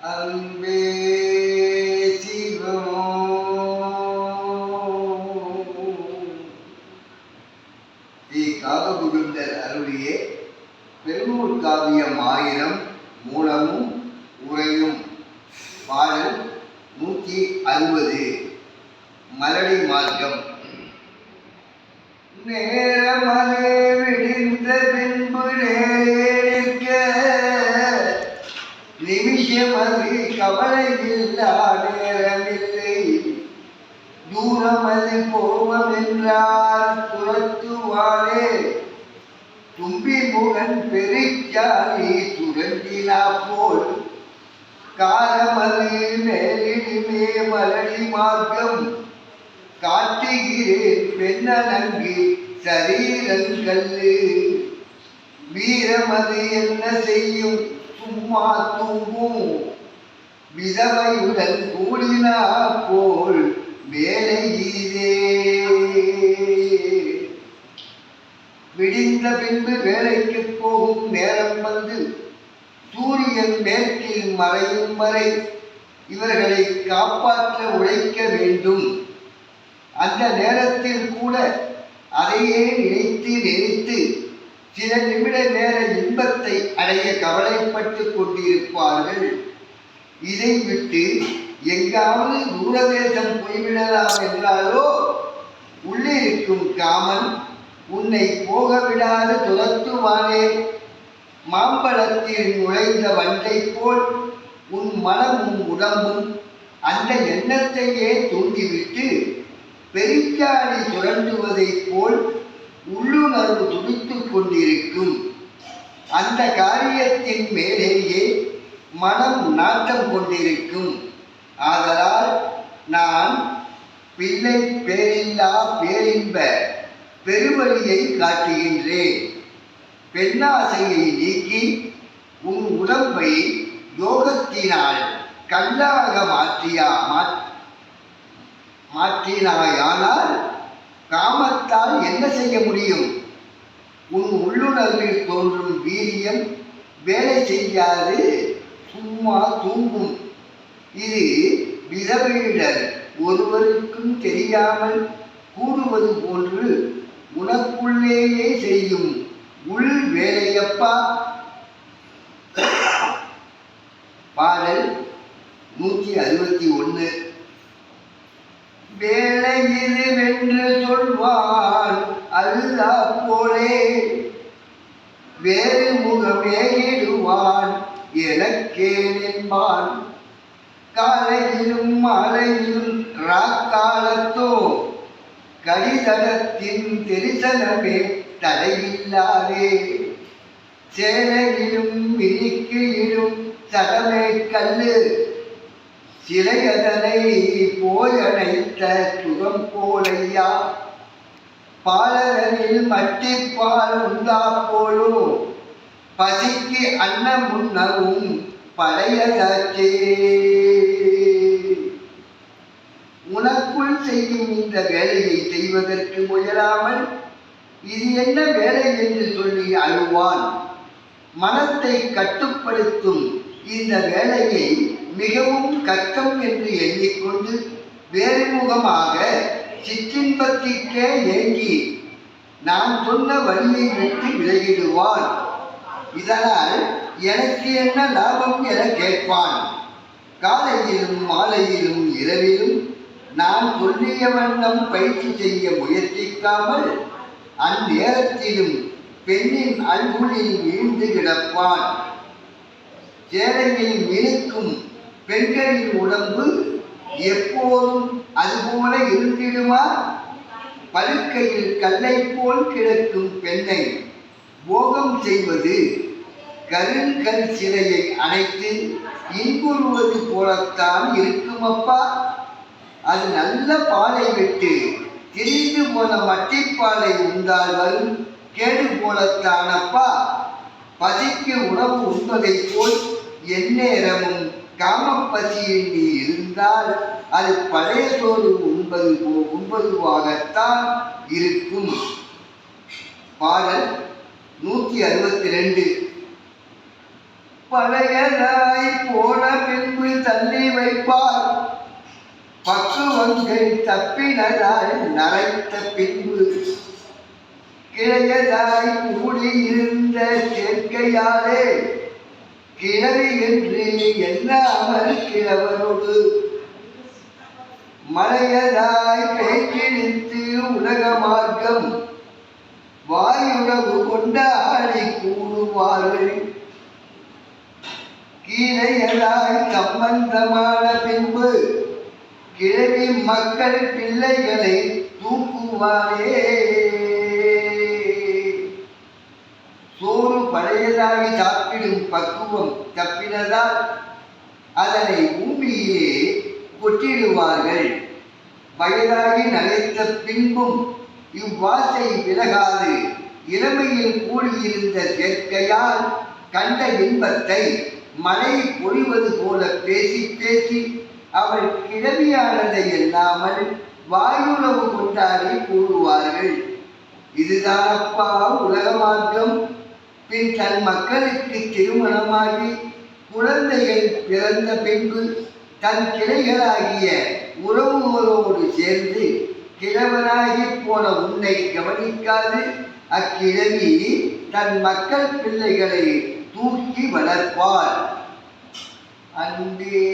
அன்பே சிவம். அருளிய பெருநூல் காவியம் ஆயிரம் மூலமும் உரையும் பாடல் நூற்றி அறுபது. மலடி மார்க்கம். நேரமலே நிமிஷமது கவலையில்லா நேரமில்லை தூரமது என்றார் துரத்துவாரே தும்பி முகன் பெருச்சாலி துரண்டினா போல். காலமது மேலிடுமே மலடி மார்க்கம். காட்டுகிறேன் பெண்ணனங்கு சரீரங்கல்லு வீரமது என்ன செய்யும்? சும்மா தூங்கும் விதவையுடன் கூடினா போல் வேலை இதே விடிந்த பின்பு வேலைக்கு போகும் நேரம் வந்து சூரியன் மேற்கில் மறையும் வரை இவர்களை காப்பாற்ற உழைக்க வேண்டும். அந்த நேரத்தில் கூட அதையே நினைத்து நினைத்து சில நிமிட நேர இன்பத்தை அடைய கவலைப்பட்டு கொண்டிருப்பார்கள். இதை விட்டு எங்காவது தூரதேசம் போய்விடலாம் என்றாலோ உள்ளிருக்கும் காமன் உன்னை போக விடாது துரத்துவானே. மாம்பழத்தில் நுழைந்த வண்டை போல் உன் மனமும் உடம்பும் அந்த எண்ணத்தையே தூண்டிவிட்டு பெரிக்காடி சுரண்டுவதைப் போல் உள்ளுணர்வு துடித்துக் கொண்டிருக்கும். அந்த காரியத்தின் மேலேயே மனம் நாட்டம் கொண்டிருக்கும். ஆதலால் நான் பிள்ளை பேரில்லா பேரின்ப பெருவழியை காட்டுகின்றேன். பெண்ணாசையை நீக்கி உன் உடம்பை யோகத்தினால் கல்லாக மாற்றியா மாற்றினாயானால் காமத்தால் என்ன செய்ய முடியும்? உன் உள்ளுணர்வில் தோன்றும் வீரியம் வேலை செய்யாது சும்மா தூங்கும். இது விதவீடர் ஒருவருக்கும் தெரியாமல் கூடுவது போன்று உனக்குள்ளேயே செய்யும் உள் வேலையப்பா. பாடல் நூற்றி அறுபத்தி ஒன்று வேலை இதுவென்று சொல்வார் அல்லா போலே வேறு முகமே இடுவான் எனக்கே நின்பான். காலையிலும் மாலையிலும் ராக்காலத்தோ கடிதடத்தின் தெரிசனமே தடையில்லாதே. சேலையிலும் மினிக்கியிலும் சடமே கல்லு சிலையதனை போயணைத்த சுகம் போலையா? பாலகனில் மட்டிப்பால் உண்டா போலும் பசிக்கு அன்னம் உண்ணவும் பழையதாச்சே உனக்குள் செய்யும் இந்த வேலையை செய்வதற்கு முயலாமல் இது என்ன வேலை என்று சொல்லி அழுவான். மனத்தை கட்டுப்படுத்தும் இந்த வேலையை மிகவும் கஷ்டம் என்று எண்ணிக்கொண்டு வேறுமுகமாக சிற்றின்பத்திற்கே ஏங்கி நான் சொன்ன வழியை விட்டு விலகிடுவான். இதனால் எனக்கு என்ன லாபம் என கேட்பான். காலையிலும் மாலையிலும் இரவிலும் நான் சொல்லிய வண்ணம் பயிற்சி செய்ய முயற்சிக்காமல் அந்நேரத்திலும் பெண்ணின் அன்புளில் வீழ்ந்து கிடப்பான். சேலையில் மினுக்கும் பெண்களின் உடம்பு எப்போதும் அதுபோல இருந்திடுமா? படுக்கையில் கல்லை போல் கிடக்கும் பெண்ணை போகம் செய்வது கருங்கல் சிலையை அணைத்து இன்புறுவது போலத்தான் இருக்குமப்பா? அது நல்ல பாலை விட்டு திரிந்து போன மட்டிப்பாலை உண்டால் வரும் கேடு போலத்தானப்பா? பசிக்கு உணவு உண்பதைப் போல் எந்நேரமும் காமப்பசியில் நீ இருந்தால் அது பழைய சோறு உண்பது போ உண்பதுவாகத்தான் இருக்கும். பாடல் நூற்றி அறுபத்தி ரெண்டு பழையதாய் போன பின்பு தள்ளி வைப்பார். பக்குவங்கள் தப்பினதால் நரைத்த பின்பு. கிளையதாய் கூடியிருந்த சேர்க்கையாலே கிழவி என்று எண்ணாமல் கிழவனோடு மலையதாய் பேச்சிழித்து உலக மார்க்கம் வாயுறவு கொண்டாடி கூடுவார்கள் கீழையதாய் சம்பந்தமான பின்பு கிழவி மக்கள் பிள்ளைகளை தூக்குவாரே சோறு பழையதாகி சாப்பிடும் பக்குவம் தப்பினதால் அதனை பூமியிலே கொட்டிடுவார்கள். வயதாகி நகைத்த பின்பும் இவ்வாசை விலகாது. இளமையில் கூடியிருந்த சேர்க்கையால் கண்ட இன்பத்தை மழை பொழிவது போல பேசி பேசி அவள் கிழவியானதை இல்லாமல் வாயுறவு கொண்டாடி கூடுவார்கள். இதுதானப்பா உலக மார்க்கம் பின் தன் மக்களுக்கு திருமணமாகி குழந்தைகள் பிறந்த பின்பு தன் கிளைகளாகிய உறவுகளோடு சேர்ந்து கிழவனாகி போன உன்னை கவனிக்காது. அக்கிழவி தன் மக்கள் பிள்ளைகளை தூக்கி வளர்ப்பார் அன்பே.